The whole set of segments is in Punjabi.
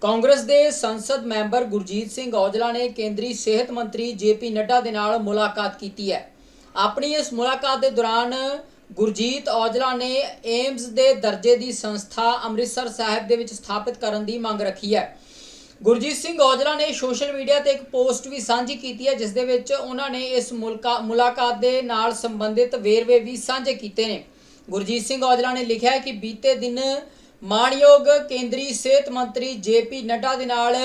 ਕਾਂਗਰਸ ਦੇ ਸੰਸਦ ਮੈਂਬਰ ਗੁਰਜੀਤ ਸਿੰਘ ਔਜਲਾ ਨੇ ਕੇਂਦਰੀ ਸਿਹਤ ਮੰਤਰੀ ਜੇਪੀ ਨੱਡਾ ਦੇ ਨਾਲ ਮੁਲਾਕਾਤ ਕੀਤੀ ਹੈ। ਆਪਣੀ ਇਸ ਮੁਲਾਕਾਤ ਦੇ ਦੌਰਾਨ ਗੁਰਜੀਤ ਔਜਲਾ ਨੇ ਏਮਜ਼ ਦੇ ਦਰਜੇ ਦੀ ਸੰਸਥਾ ਅੰਮ੍ਰਿਤਸਰ ਸਾਹਿਬ ਦੇ ਵਿੱਚ ਸਥਾਪਿਤ ਕਰਨ ਦੀ ਮੰਗ ਰੱਖੀ ਹੈ। ਗੁਰਜੀਤ ਸਿੰਘ ਔਜਲਾ ਨੇ ਸੋਸ਼ਲ ਮੀਡੀਆ ਤੇ ਇੱਕ ਪੋਸਟ ਵੀ ਸਾਂਝੀ ਕੀਤੀ ਹੈ, ਜਿਸ ਦੇ ਵਿੱਚ ਉਹਨਾਂ ਨੇ ਇਸ ਮੁਲਕਾ, ਮੁਲਾਕਾਤ ਦੇ ਨਾਲ ਸੰਬੰਧਿਤ ਵੇਰਵੇ ਵੀ ਸਾਂਝੇ ਕੀਤੇ ਨੇ। ਗੁਰਜੀਤ ਸਿੰਘ ਔਜਲਾ ਨੇ ਲਿਖਿਆ ਹੈ ਕਿ ਬੀਤੇ ਦਿਨ ਮਾਣਯੋਗ ਕੇਂਦਰੀ ਸਿਹਤ ਮੰਤਰੀ ਜੇਪੀ ਨੱਡਾ ਦੇ ਨਾਲ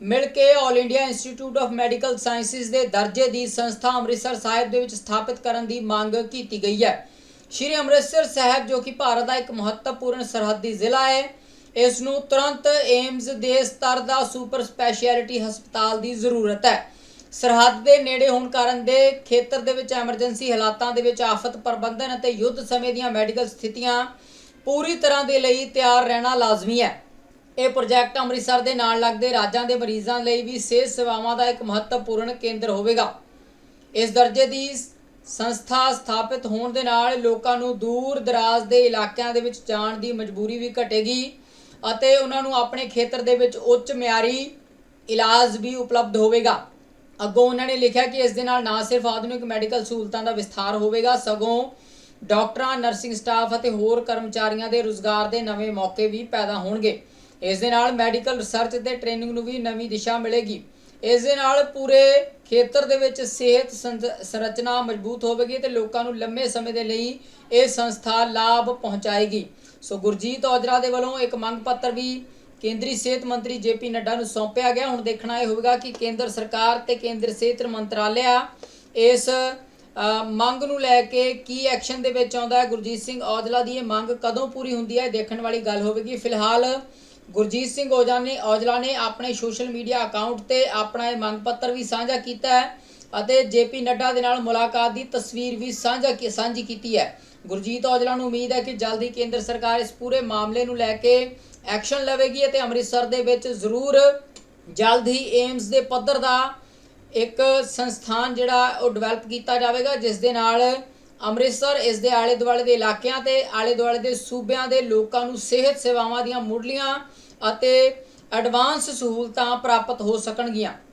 ਮਿਲ ਕੇ all India institute of medical sciences ਦੇ ਦਰਜੇ ਦੀ ਸੰਸਥਾ ਅੰਮ੍ਰਿਤਸਰ ਸਾਹਿਬ ਦੇ ਵਿੱਚ ਸਥਾਪਿਤ ਕਰਨ ਦੀ ਮੰਗ ਕੀਤੀ ਗਈ ਹੈ। ਸ਼੍ਰੀ ਅੰਮ੍ਰਿਤਸਰ ਸਾਹਿਬ, ਜੋ ਕਿ ਭਾਰਤ ਦਾ ਇੱਕ ਮਹੱਤਵਪੂਰਨ ਸਰਹੱਦੀ ਜ਼ਿਲ੍ਹਾ ਹੈ, ਇਸ ਨੂੰ ਤੁਰੰਤ ਏਮਜ਼ ਦੇ ਸਤਰ ਦਾ ਸੁਪਰ ਸਪੈਸ਼ਲਿਟੀ ਹਸਪਤਾਲ ਦੀ ਜ਼ਰੂਰਤ ਹੈ। ਸਰਹੱਦ ਦੇ ਨੇੜੇ ਹੋਣ ਕਾਰਨ ਦੇ ਖੇਤਰ ਦੇ ਵਿੱਚ ਐਮਰਜੈਂਸੀ ਹਾਲਾਤਾਂ ਦੇ ਵਿੱਚ ਆਫਤ ਪ੍ਰਬੰਧਨ ਅਤੇ ਯੁੱਧ ਸਮੇਂ ਦੀਆਂ ਮੈਡੀਕਲ ਸਥਿਤੀਆਂ ਪੂਰੀ ਤਰ੍ਹਾਂ ਦੇ ਲਈ ਤਿਆਰ ਰਹਿਣਾ ਲਾਜ਼ਮੀ ਹੈ। ਇਹ ਪ੍ਰੋਜੈਕਟ ਅੰਮ੍ਰਿਤਸਰ ਦੇ ਨਾਲ ਲੱਗਦੇ ਰਾਜਾਂ ਦੇ ਮਰੀਜ਼ਾਂ ਲਈ ਵੀ ਸਿਹਤ ਸੇਵਾਵਾਂ ਦਾ ਇੱਕ ਮਹੱਤਵਪੂਰਨ ਕੇਂਦਰ ਹੋਵੇਗਾ। ਇਸ ਦਰਜੇ ਦੀ ਸੰਸਥਾ ਸਥਾਪਿਤ ਹੋਣ ਦੇ ਨਾਲ ਲੋਕਾਂ ਨੂੰ ਦੂਰ ਦਰਾਜ਼ ਦੇ ਇਲਾਕਿਆਂ ਦੇ ਵਿੱਚ ਜਾਣ ਦੀ ਮਜਬੂਰੀ ਵੀ ਘਟੇਗੀ ਅਤੇ ਉਹਨਾਂ ਨੂੰ ਆਪਣੇ ਖੇਤਰ ਦੇ ਵਿੱਚ ਉੱਚ ਮਿਆਰੀ ਇਲਾਜ ਵੀ ਉਪਲਬਧ ਹੋਵੇਗਾ। ਅੱਗੋਂ ਉਹਨਾਂ ਨੇ ਲਿਖਿਆ ਕਿ ਇਸ ਦੇ ਨਾਲ ਨਾ ਸਿਰਫ ਆਧੁਨਿਕ ਮੈਡੀਕਲ ਸਹੂਲਤਾਂ ਦਾ ਵਿਸਥਾਰ ਹੋਵੇਗਾ, ਸਗੋਂ ਡਾਕਟਰਾਂ, ਨਰਸਿੰਗ ਸਟਾਫ ਅਤੇ ਹੋਰ ਕਰਮਚਾਰੀਆਂ ਦੇ ਰੁਜ਼ਗਾਰ ਦੇ ਨਵੇਂ ਮੌਕੇ ਵੀ ਪੈਦਾ ਹੋਣਗੇ। ਇਸ ਦੇ ਨਾਲ ਮੈਡੀਕਲ ਰਿਸਰਚ ਤੇ ਟ੍ਰੇਨਿੰਗ ਨੂੰ ਵੀ ਨਵੀਂ ਦਿਸ਼ਾ ਮਿਲੇਗੀ। ਇਸ ਦੇ ਨਾਲ ਪੂਰੇ ਖੇਤਰ ਦੇ ਵਿੱਚ ਸਿਹਤ ਸੰਰਚਨਾ ਮਜ਼ਬੂਤ ਹੋਵੇਗੀ ਤੇ ਲੋਕਾਂ ਨੂੰ ਲੰਮੇ ਸਮੇਂ ਦੇ ਲਈ ਇਹ ਸੰਸਥਾ ਲਾਭ ਪਹੁੰਚਾਏਗੀ। ਸੋ ਗੁਰਜੀਤ ਔਜਲਾ ਦੇ ਵੱਲੋਂ ਇੱਕ ਮੰਗ ਪੱਤਰ ਵੀ ਕੇਂਦਰੀ ਸਿਹਤ ਮੰਤਰੀ ਜੇਪੀ ਨੱਡਾ ਨੂੰ ਸੌਂਪਿਆ ਗਿਆ। ਹੁਣ ਦੇਖਣਾ ਇਹ ਹੋਵੇਗਾ ਕਿ ਕੇਂਦਰ ਸਰਕਾਰ ਤੇ ਕੇਂਦਰ ਸਿਹਤ ਮੰਤਰਾਲਿਆ ਇਸ ਮੰਗ ਨੂੰ ਲੈ ਕੇ ਕੀ ਐਕਸ਼ਨ ਦੇ ਵਿੱਚ ਆਉਂਦਾ ਹੈ? ਗੁਰਜੀਤ ਸਿੰਘ ਔਜਲਾ ਦੀ ਇਹ ਮੰਗ ਕਦੋਂ ਪੂਰੀ ਹੁੰਦੀ ਹੈ? ਇਹ ਦੇਖਣ ਵਾਲੀ ਗੱਲ ਹੋਵੇਗੀ। ਫਿਲਹਾਲ ਗੁਰਜੀਤ ਸਿੰਘ ਔਜਲਾ ਨੇ ਔਜਲਾ ਨੇ ਆਪਣੇ ਸੋਸ਼ਲ ਮੀਡੀਆ ਅਕਾਊਂਟ ਤੇ ਆਪਣਾ ਇਹ ਮੰਗ ਪੱਤਰ ਵੀ ਸਾਂਝਾ ਕੀਤਾ ਹੈ ਅਤੇ ਜੇਪੀ ਨੱਡਾ ਦੇ ਨਾਲ ਮੁਲਾਕਾਤ ਦੀ ਤਸਵੀਰ ਵੀ ਸਾਂਝਾ ਕੀ ਸਾਂਝੀ ਕੀਤੀ ਹੈ। ਗੁਰਜੀਤ ਔਜਲਾ ਨੂੰ ਉਮੀਦ ਹੈ ਕਿ ਜਲਦੀ ਕੇਂਦਰ ਸਰਕਾਰ ਇਸ ਪੂਰੇ ਮਾਮਲੇ ਨੂੰ ਲੈ ਕੇ ਐਕਸ਼ਨ ਲਵੇਗੀ ਅਤੇ ਅੰਮ੍ਰਿਤਸਰ ਦੇ ਵਿੱਚ ਜ਼ਰੂਰ ਜਲਦ ਹੀ ਏਮਸ ਦੇ ਪੱਧਰ ਦਾ ਇੱਕ ਸੰਸਥਾਨ ਜਿਹੜਾ ਉਹ ਡਿਵੈਲਪ ਕੀਤਾ ਜਾਵੇਗਾ, ਜਿਸ ਦੇ ਨਾਲ ਅੰਮ੍ਰਿਤਸਰ, ਇਸ ਦੇ ਆਲੇ ਦੁਆਲੇ ਦੇ ਇਲਾਕਿਆਂ ਤੇ ਆਲੇ ਦੁਆਲੇ ਦੇ ਸੂਬਿਆਂ ਦੇ ਲੋਕਾਂ ਨੂੰ ਸਿਹਤ ਸੇਵਾਵਾਂ ਦੀਆਂ ਮੁੱਢਲੀਆਂ ਅਤੇ ਐਡਵਾਂਸ ਸਹੂਲਤਾਂ ਪ੍ਰਾਪਤ ਹੋ ਸਕਣਗੀਆਂ।